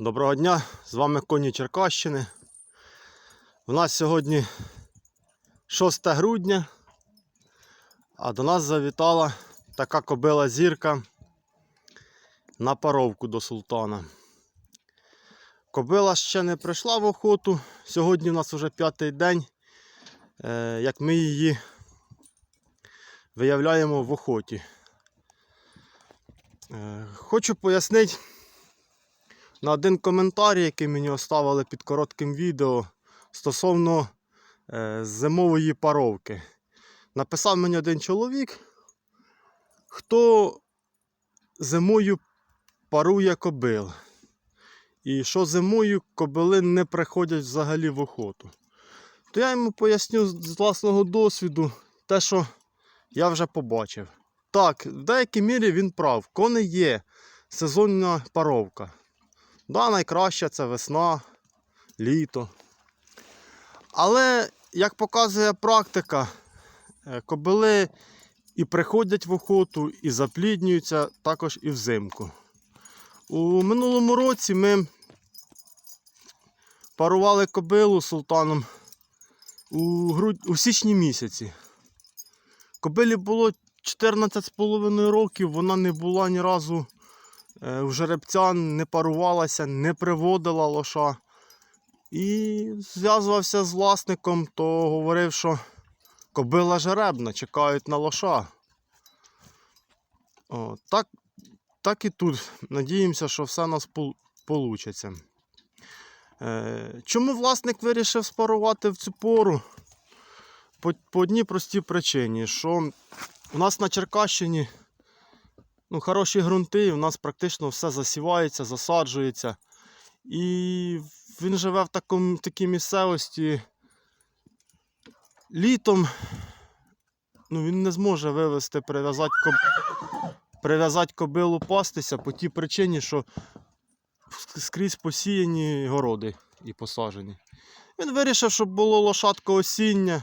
Доброго дня, з вами Коні Черкащини. У нас сьогодні 6 грудня, а до нас завітала така кобила зірка на паровку до султана. Кобила ще не прийшла в охоту. Сьогодні у нас вже п'ятий день, е, як ми її виявляємо в охоті. Е, Хочу пояснити на один коментар, який мені оставили під коротким відео стосовно е, зимової паровки. Написав мені один чоловік, хто зимою парує кобил. І що зимою кобили не приходять взагалі в охоту. То я йому поясню з власного досвіду те, що я вже побачив. Так, в деякій мірі він прав. Кони є сезонна паровка. Да, найкраще це весна, літо. Але, як показує практика, е, кобили і приходять в охоту, і запліднюються також і взимку. У минулому році ми парували кобилу з султаном у, груд... у січні місяці. Кобилі було 14,5 років, вона не була ні разу е, у жеребця, не парувалася, не приводила лоша. І зв'язувався з власником, то говорив, що кобила жеребна, чекають на лоша. О, так, так і тут. Надіємося, що все у нас вийде. Е, чому власник вирішив спарувати в цю пору? По, по одній простій причині, що у нас на Черкащині ну, хороші ґрунти, у нас практично все засівається, засаджується. І він живе в такому, такій місцевості. Літом ну, він не зможе вивезти, прив'язати коб... прив'язати кобилу пастися по тій причині, що скрізь посіяні городи і посаджені. Він вирішив, щоб було лошадко осіння,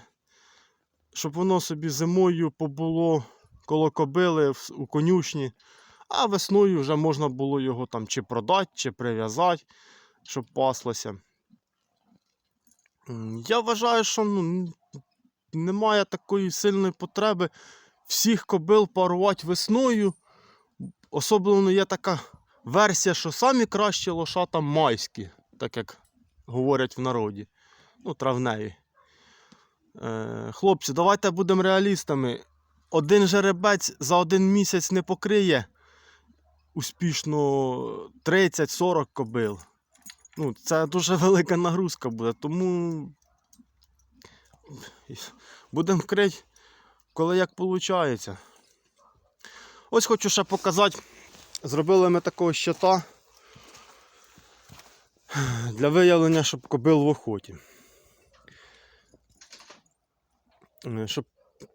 щоб воно собі зимою побуло коло кобили у конюшні, а весною вже можна було його там чи продати, чи прив'язати, щоб паслося. Я вважаю, що ну, немає такої сильної потреби всіх кобил парувати весною. Особливо є така версія, що самі кращі лошата майські, так як говорять в народі. Ну, травневі. Е, хлопці, давайте будемо реалістами. Один жеребець за один місяць не покриє успішно 30-40 кобил. Ну, це дуже велика нагрузка буде, тому будемо вкрити, коли як виходить. Ось хочу ще показати. Зробили ми такого щита для виявлення, щоб кобил в охоті. Е, Щоб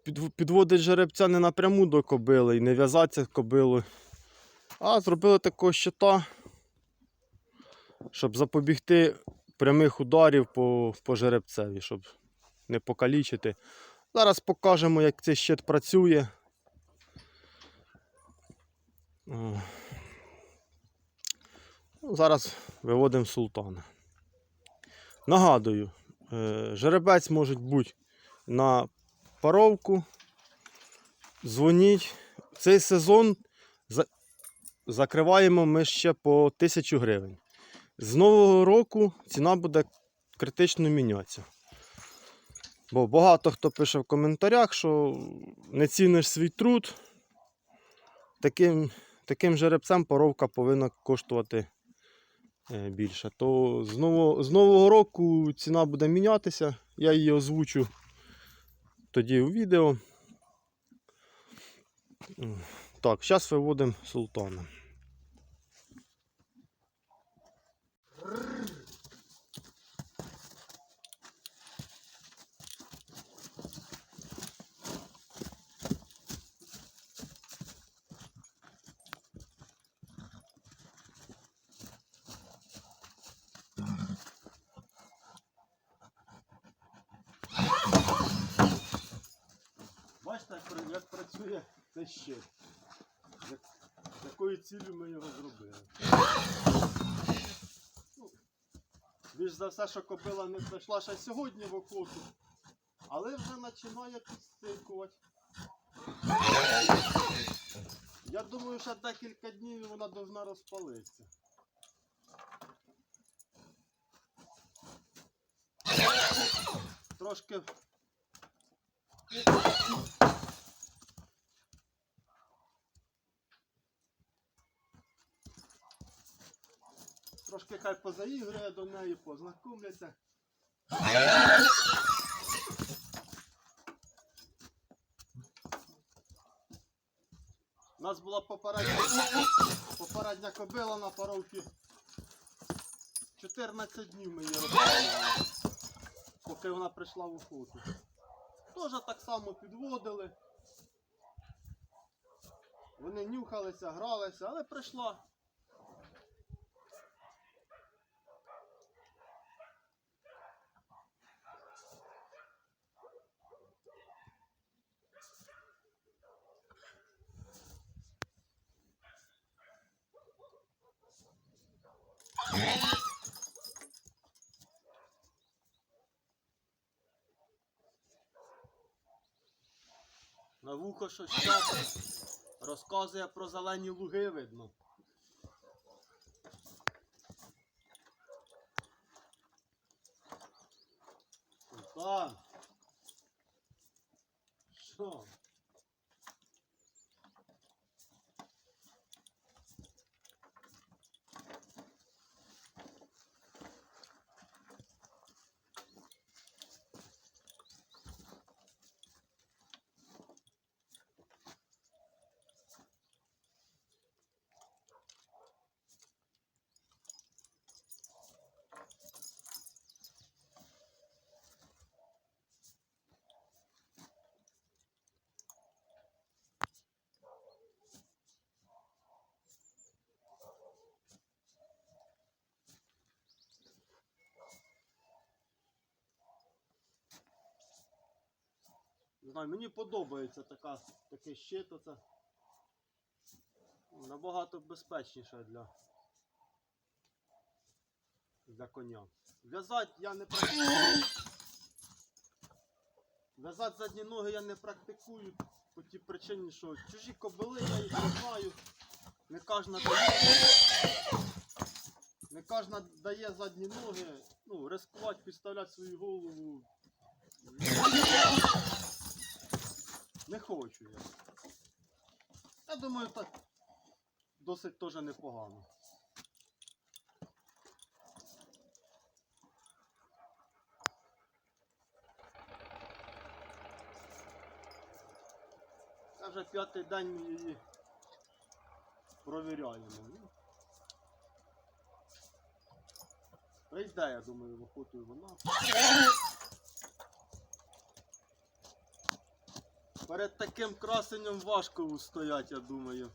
під- підводити жеребця не напряму до кобили і не в'язатися кобилою, а зробили такого щита, щоб запобігти прямих ударів по, по жеребцеві, щоб не покалічити. Зараз покажемо, як цей щит працює. Ну, Зараз виводимо султана. Нагадую, е, жеребець може бути на паровку. Дзвоніть. Цей сезон за- закриваємо ми ще по 1000 гривень. З нового року ціна буде критично мінятися. Бо багато хто пише в коментарях, що не ціниш свій труд. Таким, таким жеребцем паровка повинна коштувати е, більше. То з нового, з нового року ціна буде мінятися. Я її озвучу тоді у відео. Так, зараз виводимо султана. Бачите, як пра- як працює цей щит. З якою цілею ми його зробили. Більш за все, що кобила не прийшла ще сьогодні в охоту, але вже починає підстикувати. Я думаю, що декілька днів вона повинна розпалитися. Трошки. Трошки хай позаіграє до неї, познайомляться. У нас була попередня, попередня кобила на паровці. 14 днів ми її робили, поки вона прийшла в охоту. Теж так само підводили. Вони нюхалися, гралися, але прийшла. На вухо щось щось розказує про зелені луги, видно. Султан. Що? Знаю, мені подобається така, такий щит оце. Набагато безпечніше для, для коня. В'язати я не практикую. В'язати задні ноги я не практикую по тій причині, що чужі кобили я їх не знаю. Не кожна дає. Не кожна дає задні ноги. Ну, рискувати, підставляти свою голову. Не хочу я. Я думаю, так досить теж непогано. Це вже п'ятий день її провіряємо. Ну, Прийде, я думаю, в вона. Перед таким красенням важко устоять, я думаю.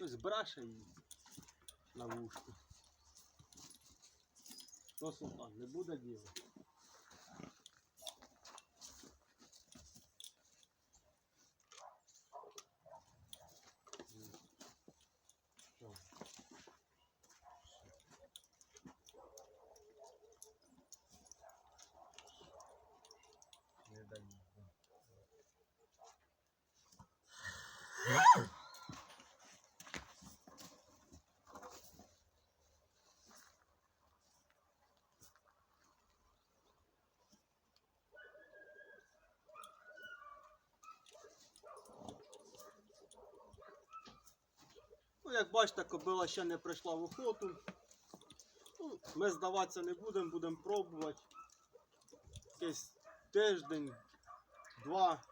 Щось браше їй на вушку. Що, султан, не буде діла? Не даю. Бачите, кобила ще не прийшла в охоту. Ну, ми здаватися не будемо, будемо пробувати. Якийсь тиждень, два.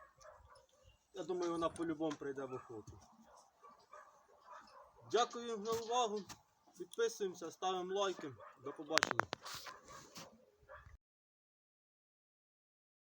Я думаю, вона по-любому прийде в охоту. Дякую за увагу. Підписуємося, ставимо лайки. До побачення.